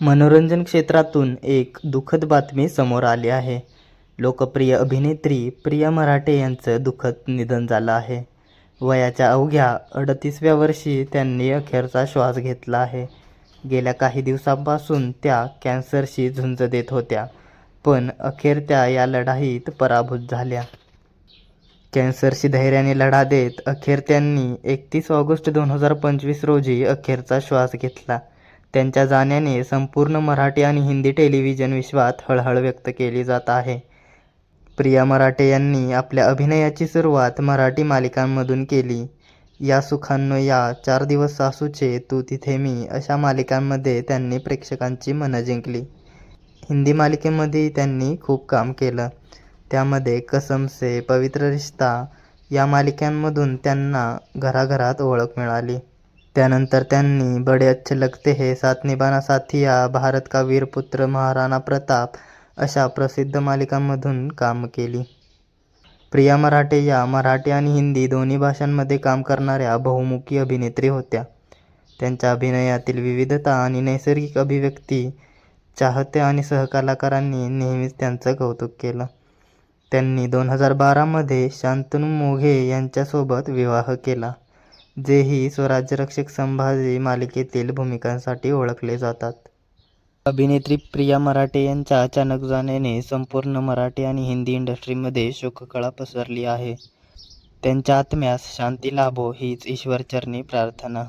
मनोरंजन क्षेत्रातून एक दुःखद बातमी समोर आली आहे. लोकप्रिय अभिनेत्री प्रिया मराठे यांचं दुःखद निधन झालं आहे. वयाच्या अवघ्या अडतीसव्या वर्षी त्यांनी अखेरचा श्वास घेतला आहे. गेल्या काही दिवसांपासून त्या कॅन्सरशी झुंज देत होत्या पण अखेर त्या या लढाईत पराभूत झाल्या. कॅन्सरशी धैर्याने लढा देत अखेर त्यांनी एकतीस ऑगस्ट दोन हजार पंचवीस रोजी अखेरचा श्वास घेतला. त्यांच्या जाण्याने संपूर्ण मराठी आणि हिंदी टेलिव्हिजन विश्वात हळहळ व्यक्त केली जात आहे. प्रिया मराठे यांनी आपल्या अभिनयाची सुरुवात मराठी मालिकांमधून केली. या सुखांनो या चार दिवस सासूचे तू तिथे मी अशा मालिकांमध्ये त्यांनी प्रेक्षकांची मनं जिंकली. हिंदी मालिकेमध्ये त्यांनी खूप काम केलं. त्यामध्ये कसम से पवित्र रिश्ता या मालिकांमधून त्यांना घराघरात ओळख मिळाली. त्यानंतर त्यांनी बडे अच्छे लगते है साथ निभाना साथिया भारत का वीरपुत्र महाराणा प्रताप अशा प्रसिद्ध मालिकांमधून काम केली. प्रिया मराठे या मराठी आणि हिंदी दोन्ही भाषांमध्ये काम करणाऱ्या बहुमुखी अभिनेत्री होत्या. त्यांच्या अभिनयातील विविधता आणि नैसर्गिक अभिव्यक्ती चाहते आणि सहकलाकारांनी नेहमीच त्यांचं कौतुक केलं. त्यांनी दोन हजार बारामध्ये शांतनू मोघे यांच्यासोबत विवाह केला. जेही स्वराज्यरक्षक संभाजी मालिकेतील भूमिकांसाठी ओळखले जातात. अभिनेत्री प्रिया मराठे यांच्या अचानक जाण्याने संपूर्ण मराठी आणि हिंदी इंडस्ट्रीमध्ये शोककळा पसरली आहे. त्यांच्या आत्म्यास शांती लाभो हीच ईश्वरचरणी प्रार्थना.